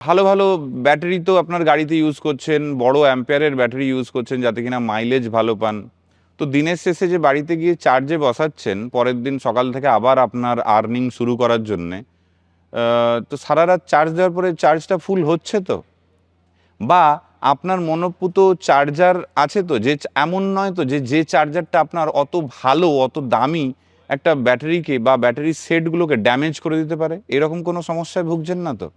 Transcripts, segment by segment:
ভালো ভালো ব্যাটারি তো আপনার গাড়িতে ইউজ করছেন, বড় অ্যাম্পেয়ারের ব্যাটারি ইউজ করছেন যাতে কিনা মাইলেজ ভালো পান। তো দিনের শেষে যে বাড়িতে গিয়ে চার্জে বসাচ্ছেন, পরের দিন সকাল থেকে আবার আপনার আর্নিং শুরু করার জন্যে তো সারা রাত চার্জ দেওয়ার পরে চার্জটা ফুল হচ্ছে তো? বা আপনার মনোপুত চার্জার আছে তো, যে এমন নয় তো যে যে চার্জারটা আপনার অত ভালো, অত দামি একটা ব্যাটারিকে বা ব্যাটারি সেটগুলোকে ড্যামেজ করে দিতে পারে? এরকম কোনো সমস্যায় ভুগছেন না তো?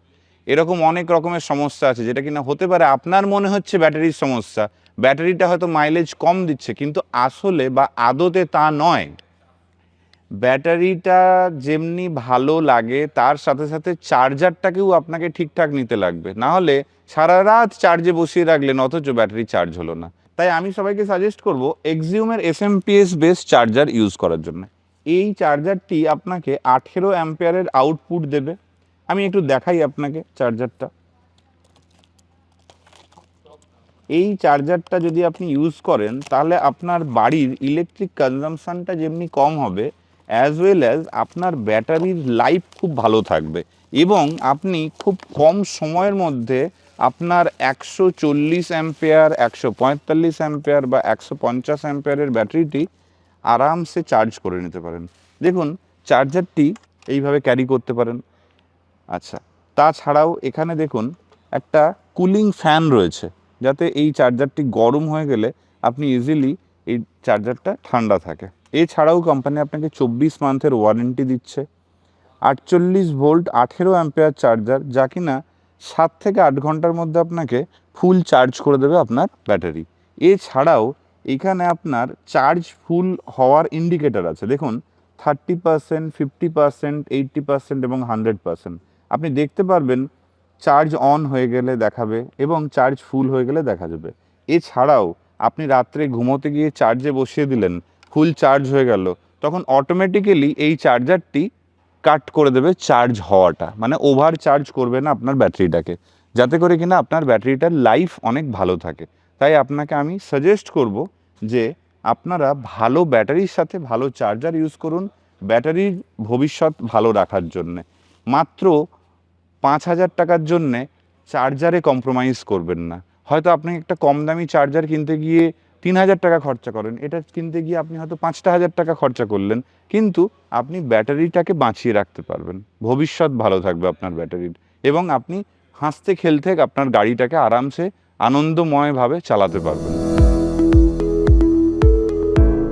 এরকম অনেক রকমের সমস্যা আছে, যেটা কিনা হতে পারে আপনার মনে হচ্ছে ব্যাটারির সমস্যা, ব্যাটারিটা হয়তো মাইলেজ কম দিচ্ছে, কিন্তু আসলে বা আদতে তা নয়। ব্যাটারিটা যেমনি ভালো লাগে, তার সাথে সাথে চার্জারটাকেও আপনাকে ঠিকঠাক নিতে লাগবে। না হলে সারা রাত চার্জে বসিয়ে রাখলেন, অথচ ব্যাটারি চার্জ হলো না। তাই আমি সবাইকে সাজেস্ট করব এক্সিউমের S M P S base charger use করার জন্য। এই চার্জারটি আপনাকে আঠেরো অ্যাম্পেয়ারের আউটপুট দেবে। আমি একটু দেখাই আপনাকে চার্জারটা। এই চার্জারটা যদি আপনি ইউজ করেন, তাহলে আপনার বাড়ির ইলেকট্রিক কনজামশনটা যেমনি কম হবে অ্যাজ ওয়েল অ্যাজ আপনার ব্যাটারির লাইফ খুব ভালো থাকবে। এবং আপনি খুব কম সময়ের মধ্যে আপনার একশো চল্লিশ অ্যাম্পেয়ার একশো পঁয়তাল্লিশ অ্যাম্পেয়ার বা একশো পঞ্চাশ অ্যাম্পেয়ারের ব্যাটারিটি আরামসে চার্জ করে নিতে পারেন। দেখুন চার্জারটি এইভাবে ক্যারি করতে পারেন। আচ্ছা তাছাড়াও এখানে দেখুন একটা কুলিং ফ্যান রয়েছে, যাতে এই চার্জারটি গরম হয়ে গেলে আপনি ইজিলি এই চার্জারটা ঠান্ডা থাকে। এছাড়াও কোম্পানি আপনাকে চব্বিশ মান্থের ওয়ারেন্টি দিচ্ছে। আটচল্লিশ ভোল্ট আঠেরো অ্যাম্পেয়ার চার্জার যা কিনা সাত থেকে আট ঘণ্টার মধ্যে আপনাকে ফুল চার্জ করে দেবে আপনার ব্যাটারি এছাড়াও এখানে আপনার চার্জ ফুল হওয়ার ইন্ডিকেটার আছে। দেখুন thirty percent fifty percent eighty percent এবং হান্ড্রেড পার্সেন্ট আপনি দেখতে পারবেন চার্জ অন হয়ে গেলে দেখাবে এবং চার্জ ফুল হয়ে গেলে দেখা যাবে। এছাড়াও আপনি রাত্রে ঘুমোতে গিয়ে চার্জে বসিয়ে দিলেন, ফুল চার্জ হয়ে গেল, তখন অটোমেটিক্যালি এই চার্জারটি কাট করে দেবে চার্জ হওয়াটা। মানে ওভার চার্জ করবে না আপনার ব্যাটারিটাকে। যাতে করে কিনা আপনার ব্যাটারিটার লাইফ অনেক ভালো থাকে। তাই আপনাকে আমি সাজেস্ট করব যে আপনারা ভালো ব্যাটারির সাথে ভালো চার্জার ইউজ করুন, ব্যাটারির ভবিষ্যৎ ভালো রাখার জন্যে। মাত্র পাঁচ হাজার টাকার জন্যে চার্জারে কম্প্রোমাইজ করবেন না। হয়তো আপনি একটা কম দামি চার্জার কিনতে গিয়ে তিন হাজার টাকা খরচা করেন, এটা কিনতে গিয়ে আপনি হয়তো পাঁচটা হাজার টাকা খরচা করলেন, কিন্তু আপনি ব্যাটারিটাকে বাঁচিয়ে রাখতে পারবেন। ভবিষ্যৎ ভালো থাকবে আপনার ব্যাটারির এবং আপনি হাসতে খেলতে আপনার গাড়িটাকে আরামসে আনন্দময়ভাবে চালাতে পারবেন।